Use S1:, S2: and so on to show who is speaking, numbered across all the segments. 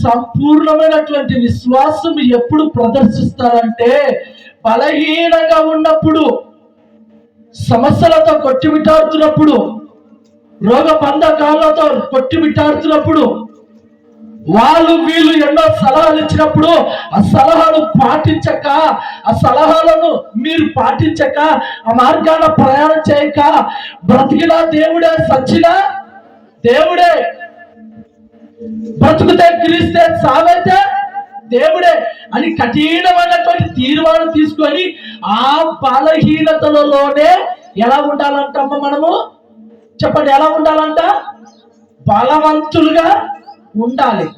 S1: సంపూర్ణమైనటువంటి విశ్వాసం ఎప్పుడు ప్రదర్శిస్తారంటే బలహీనంగా ఉన్నప్పుడు సమస్యలతో కొట్టిమిటాడుతున్నప్పుడు రోగ బంధకాలతో కొట్టిమిటాడుతున్నప్పుడు వాళ్ళు వీళ్ళు ఎన్నో సలహాలు ఇచ్చినప్పుడు ఆ సలహాలు పాటించక ఆ సలహాలను మీరు పాటించక ఆ మార్గాన ప్రయాణం చేయక బ్రతికినా దేవుడే సచ్చినా దేవుడే బ్రతుకుతే క్రీస్తే సావైతే దేవుడే అని కఠినమైనటువంటి తీర్మానం తీసుకొని ఆ బలహీనతలలోనే ఎలా ఉండాలంటమ్మ మనము? చెప్పండి ఎలా ఉండాలంట? బలవంతులుగా ఉండాలి.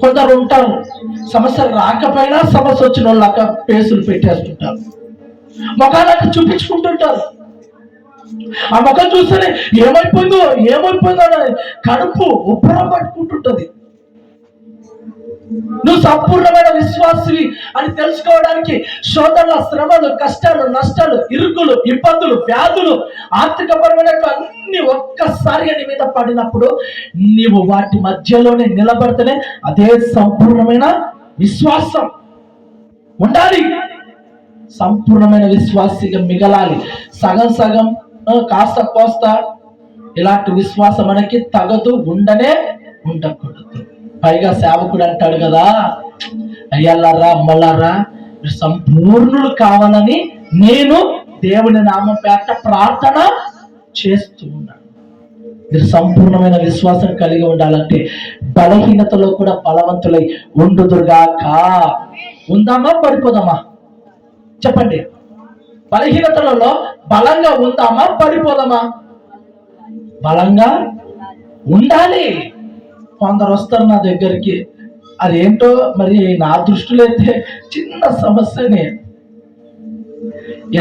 S1: కొందరు ఉంటారు సమస్య రాకపోయినా సమస్య వచ్చిన వాళ్ళక పేసులు పెట్టేస్తుంటారు. ముఖాలకు చూపించుకుంటుంటారు. ఆ ముఖం చూస్తేనే ఏమైపోయిందో ఏమైపోయిందో అని కడుపు ఉబ్బరం పట్టుకుంటుంటది. నువ్వు సంపూర్ణమైన విశ్వాసివి అని తెలుసుకోవడానికి శోధనల శ్రమలు కష్టాలు నష్టాలు ఇరుకులు ఇబ్బందులు వ్యాధులు ఆర్థికపరమైన అన్ని ఒక్కసారిగా నీ మీద పడినప్పుడు నీవు వాటి మధ్యలోనే నిలబడితేనే అదే సంపూర్ణమైన విశ్వాసం. ఉండాలి. సంపూర్ణమైన విశ్వాసిగా మిగలాలి. సగం సగం కాస్త కోస్త. ఇలాంటి విశ్వాసం మనకి తగదు ఉండనే ఉండకూడదు. పైగా సేవకుడు అంటాడు కదా అయ్యల్లారా అమ్మలారా మీరు సంపూర్ణులు కావాలని నేను దేవుని నామం పేట ప్రార్థన చేస్తూ ఉన్నాను. మీరు సంపూర్ణమైన విశ్వాసం కలిగి ఉండాలంటే బలహీనతలో కూడా బలవంతులై ఉండుదురుగాక ఉందామా? పడిపోదామా? చెప్పండి. బలహీనతలలో బలంగా ఉందామా పడిపోదామా? బలంగా ఉండాలి. కొందరు వస్తారు నా దగ్గరికి. అదేంటో మరి నా దృష్టిలో అయితే చిన్న సమస్యని.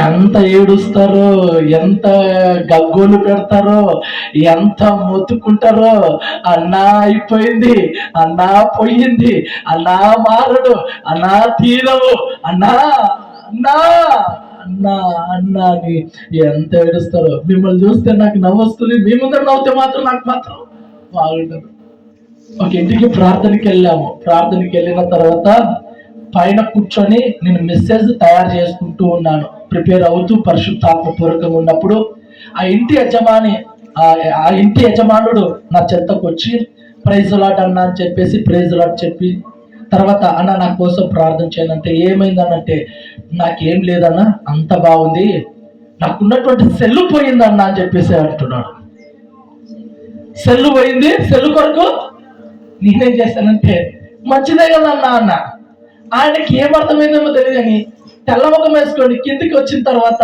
S1: ఎంత ఏడుస్తారో ఎంత గగ్గోలు పెడతారో ఎంత మొత్తుకుంటారో అన్నా అయిపోయింది అన్నా పోయింది అన్నా మారడు అన్నా తీరవు అన్నా అన్నా. అన్నా అన్నా అని ఎంత ఏడుస్తారో. మిమ్మల్ని చూస్తే నాకు నవ్వు వస్తుంది. మీ ముందర నవ్వుతే మాత్రం నాకు మాత్రం బాగుండదు ఒక ఇంటికి ప్రార్థనకి వెళ్ళాము. ప్రార్థనకి వెళ్ళిన తర్వాత పైన కూర్చొని నేను మెసేజ్ తయారు చేసుకుంటూ ఉన్నాను. ప్రిపేర్ అవుతూ పరిశుద్ధాత్మ పూర్వకంగా ఉన్నప్పుడు ఆ ఇంటి యజమాని ఆ- ఇంటి యజమానుడు నా చెత్తకు వచ్చి ప్రైజ్ లాట్ అన్నా అని చెప్పేసి ప్రైజ్ లాట్ చెప్పి తర్వాత అన్న నా కోసం ప్రార్థన చేయాలంటే ఏమైందనంటే నాకేం లేదన్నా అంత బాగుంది. నాకున్నటువంటి సెల్లు పోయిందన్న అని చెప్పేసి అంటున్నాడు. సెల్లు పోయింది? సెల్లు కొరకు? నేనేం చేశానంటే మంచిదే కదా అన్న. అన్న ఆయనకి ఏం అర్థమైందేమో తెలియదు కానీ తెల్ల ముఖం వేసుకొని కిందికి వచ్చిన తర్వాత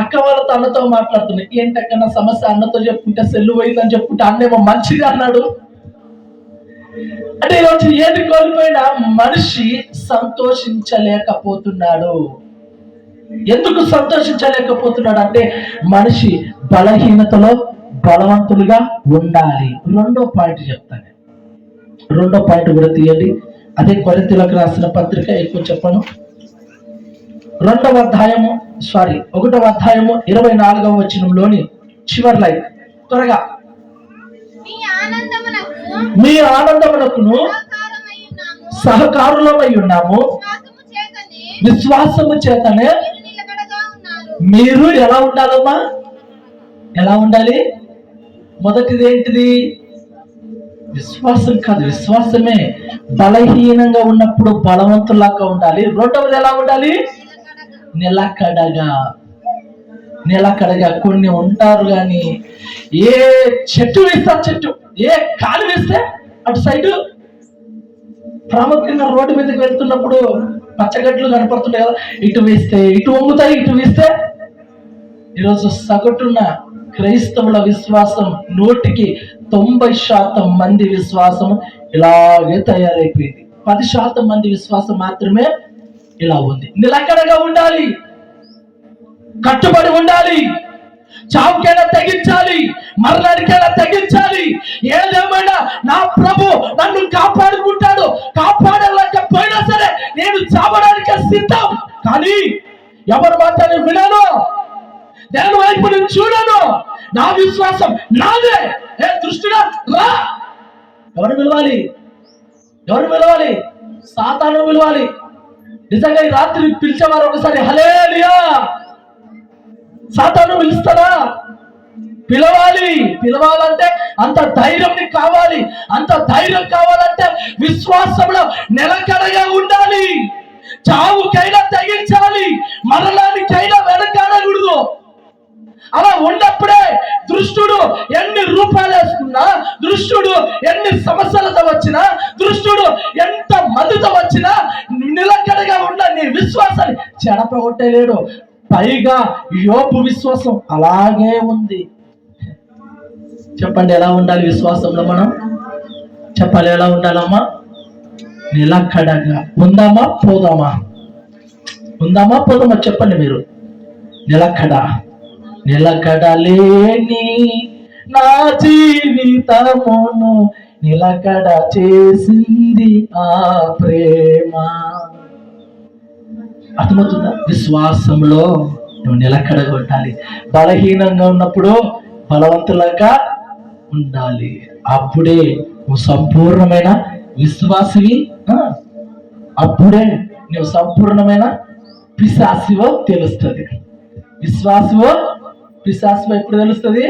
S1: అక్క వాళ్ళతో అన్నతో మాట్లాడుతున్నాయి ఏంటక్క నా సమస్య అన్నతో చెప్పుకుంటే సెల్లు పోయిందని చెప్పుకుంటే అన్నేమో మంచిది అన్నాడు. అంటే ఈరోజు ఏది కోల్పోయినా మనిషి సంతోషించలేకపోతున్నాడు. ఎందుకు సంతోషించలేకపోతున్నాడు అంటే మనిషి బలహీనతలో బలవంతులుగా ఉండాలి. రెండో పాయింట్ చెప్తాను. రెండో పాయింట్ కూడా తీయండి. అదే కొరింతలకు రాసిన పత్రిక ఎక్కువ చెప్పను. రెండవ అధ్యాయము సారీ ఒకటవ అధ్యాయము ఇరవై నాలుగవ వచనంలోని చివరి లైన్. త్వరగా
S2: మీ
S1: ఆనందమునకును సహకారులమై ఉన్నాము.
S2: విశ్వాసము చేతనే మీరు
S1: ఎలా ఉండాలమ్మా? ఎలా ఉండాలి? మొదటిది ఏంటిది? విశ్వాసం కాదు విశ్వాసమే బలహీనంగా ఉన్నప్పుడు బలవంతులాగా ఉండాలి. రెండవది ఎలా ఉండాలి? నిలకడగా. నిలకడగా. కొన్ని ఉంటారు కానీ ఏ చెట్టు వేస్తా చెట్టు ఏ కాలు వేస్తే అటు సైడు ప్రాముఖ్యంగా రోడ్డు మీదకి వెళ్తున్నప్పుడు పచ్చగడ్లు కనపడుతుంటాయి కదా ఇటు వేస్తే ఇటు వంగుతాయి ఇటు వేస్తే ఈరోజు సగటున క్రైస్తవుల విశ్వాసం నూటికి తొంభై శాతం మంది విశ్వాసం ఇలాగే తయారైపోయింది. పది శాతం మంది విశ్వాసం మాత్రమే ఇలా ఉంది. నిలకడగా ఉండాలి. కట్టుబడి ఉండాలి. చావుకైనా తెగించాలి? మరణానికైనా తెగించాలి? ఏదేమైనా నా ప్రభు నన్ను కాపాడుకుంటాడు కాపాడలేకపోయినా సరే నేను చావడానికి సిద్ధం. కానీ ఎవరి మాటని వినను? దేని వైపు నేను చూడను. నా విశ్వాసం నాదే. ఏ దృష్టిగా రా. ఎవరు పిలవాలి ఎవరు పిలవాలి సాతాను పిలవాలి నిజంగా ఈ రాత్రి పిలిచేవారు ఒకసారి హలేలియా సాతాను పిలుస్తారా పిలవాలి. పిలవాలంటే అంత ధైర్యం నీకు కావాలి. అంత ధైర్యం కావాలంటే విశ్వాసంలో నిలకడగా ఉండాలి. చావుకైనా తెగించాలి. మరణానికైనా వెనకాడకూడదు అలా ఉన్నప్పుడే దృష్టుడు ఎన్ని రూపాయలు వేసుకున్నా దృష్టుడు ఎన్ని సమస్యలతో వచ్చినా దృష్టుడు ఎంత మందితో వచ్చినా నిలకడగా ఉన్న నీ విశ్వాసాన్ని చెడపగొట్టలేడు. పైగా యోపు విశ్వాసం అలాగే ఉంది. చెప్పండి ఎలా ఉండాలి విశ్వాసంలో మనం? చెప్పాలి ఎలా ఉండాలమ్మా? నిలకడగా. ఉందామా పోదామా? ఉందామా పోదామా? చెప్పండి మీరు. నిలకడ. నిలకడలేని నా జీవితమును నిలకడ చేసింది ఆ ప్రేమ. అర్థమవుతుందా? విశ్వాసంలో నువ్వు నిలకడగా ఉండాలి బలహీనంగా ఉన్నప్పుడు బలవంతులంగా ఉండాలి. అప్పుడే నువ్వు సంపూర్ణమైన విశ్వాసవి అప్పుడే నువ్వు సంపూర్ణమైన పిశాసివో తెలుస్తుంది. విశ్వాసవో పిశాసివో ఎప్పుడు తెలుస్తుంది?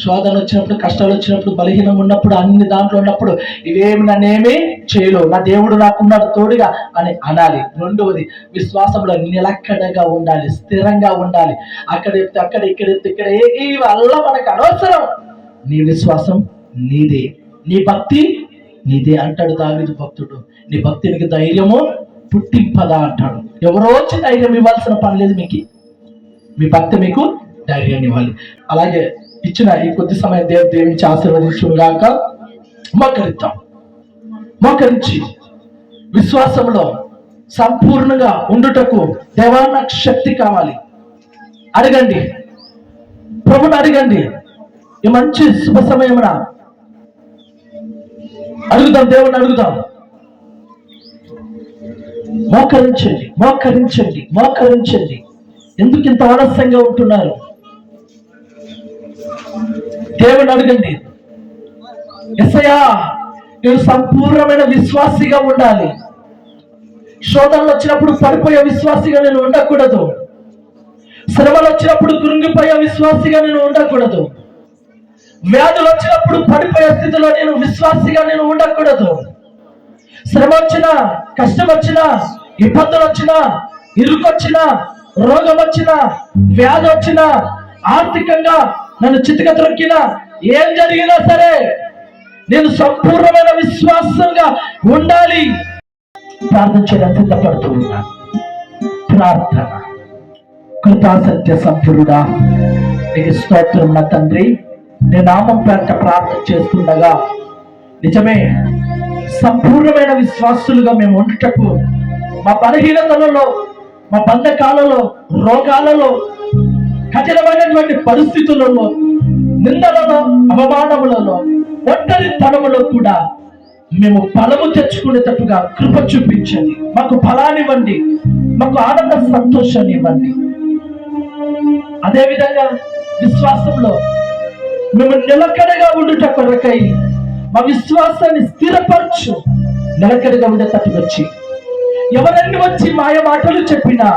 S1: శోధన వచ్చినప్పుడు కష్టాలు వచ్చినప్పుడు బలహీనం ఉన్నప్పుడు అన్ని దాంట్లో ఉన్నప్పుడు ఇవేమి నన్నేమీ చేయలేవు. నా దేవుడు నాకున్నాడు తోడుగా అని అనాలి. రెండవది విశ్వాసంలో నిలకడగా ఉండాలి స్థిరంగా ఉండాలి. అక్కడ ఎత్తే అక్కడ ఇక్కడ ఎత్తే ఇక్కడ ఏ వల్ల మనకు అనవసరం. నీ విశ్వాసం నీదే. నీ భక్తి నీదే అంటాడు దావిదు భక్తుడు. నీ భక్తినికి ధైర్యము పుట్టింపదా అంటాడు. ఎవరో వచ్చి ధైర్యం ఇవ్వాల్సిన పని లేదు మీకు. మీ భక్తి మీకు ధైర్యాన్ని ఇవ్వాలి. అలాగే ఇచ్చిన ఈ కొద్ది సమయం దేవ దేవించి ఆశీర్వదించుగాక మోకరిద్దాం. మోకరించి విశ్వాసంలో సంపూర్ణంగా ఉండుటకు దేవా నాకు శక్తి కావాలి. అడగండి. ప్రభుని అడగండి. ఈ మంచి శుభ సమయమున అడుగుదాం దేవుని అడుగుదాం. మోకరించండి మోకరించండి మోకరించండి. ఎందుకు ఇంత ఆలస్యంగా ఉంటున్నారు? దేవుని అడగండి. ఎస్ఐయా నేను సంపూర్ణమైన విశ్వాసిగా ఉండాలి. శోధనలు వచ్చినప్పుడు పడిపోయే విశ్వాసిగా నేను ఉండకూడదు. శ్రమలు వచ్చినప్పుడు కృంగిపోయే విశ్వాసిగా నేను ఉండకూడదు. వ్యాధులు వచ్చినప్పుడు పడిపోయే స్థితిలో నేను విశ్వాసిగా నేను ఉండకూడదు. శ్రమ వచ్చినా కష్టం వచ్చినా ఇబ్బందులు వచ్చినా ఇరుకొచ్చినా రోగం వచ్చినా వ్యాధి వచ్చినా ఆర్థికంగా నన్ను చితిక త్రొక్కినా ఏం జరిగినా సరే నేను సంపూర్ణమైన విశ్వాసంగా ఉండాలి. ప్రార్థన చేయడానికి సిద్ధపడుతూ ఉన్నాను ప్రార్థన. కృతాసత్య సంపూర్ణుడా నీకు స్తోత్రం నా తండ్రి. నీ నామం పేరట ప్రార్థన చేస్తుండగా నిజమే సంపూర్ణమైన విశ్వాసులుగా మేము ఉండటకు మా బలహీనతలలో మా బంధకాలలో రోగాలలో కఠినమైనటువంటి పరిస్థితులలో నిందలలో అవమానములలో ఒంటరితనములో కూడా మేము బలము తెచ్చుకునేటట్టుగా కృప చూపించండి. మాకు ఫలానివ్వండి మాకు ఆనంద సంతోషాన్ని ఇవ్వండి అదేవిధంగా విశ్వాసంలో మేము నిలకడగా ఉండుట కొరకై మా విశ్వాసాన్ని స్థిరపరచు నిలకడగా ఉండేటట్టు వచ్చి ఎవరన్నీ వచ్చి మాయ మాటలు చెప్పినా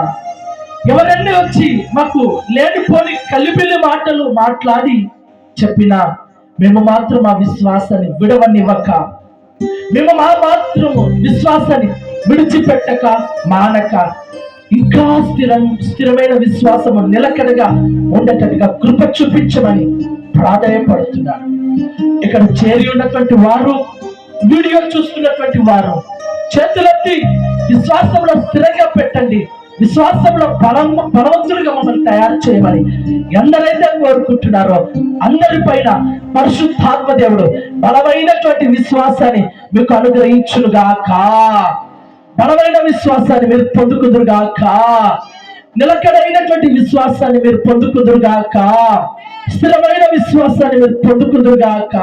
S1: ఎవరన్నీ వచ్చి మాకు లేనిపోని కలిపిలి మాటలు మాట్లాడి చెప్పినా మేము మాత్రం ఆ విశ్వాసాన్ని విడవనివ్వక మేము మా మాత్రము విశ్వాసాన్ని విడిచిపెట్టక మానక ఇంకా స్థిరం స్థిరమైన విశ్వాసము నిలకడగా ఉండేటట్టుగా కృప చూపించమని ప్రాధాయపడుతున్నాను ఇక్కడ చేరి ఉన్నటువంటి వారు వీడియో చూస్తున్నటువంటి వారు చేతులెత్తి విశ్వాసంలో స్థిరంగా పెట్టండి. విశ్వాసంలో బలం బలవంతులుగా మమ్మల్ని తయారు చేయమని ఎందరైతే కోరుకుంటున్నారో అందరిపైన పరిశుద్ధాత్మ దేవుడు బలమైనటువంటి విశ్వాసాన్ని మీకు అనుగ్రహించునుగాక. బలమైన విశ్వాసాన్ని మీరు పొందుకుదురుగాక. నిలకడైనటువంటి విశ్వాసాన్ని మీరు పొందుకుదురుగాక. స్థిరమైన విశ్వాసాన్ని మీరు పొందుకుదురుగాక.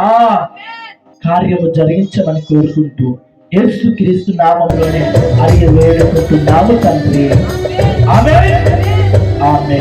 S1: కార్యము జరిగించమని కోరుకుంటూ యేసు క్రీస్తు నామంలోనే అడిగి వేడుకుంటున్నాము తండ్రి ఆమె ఆమె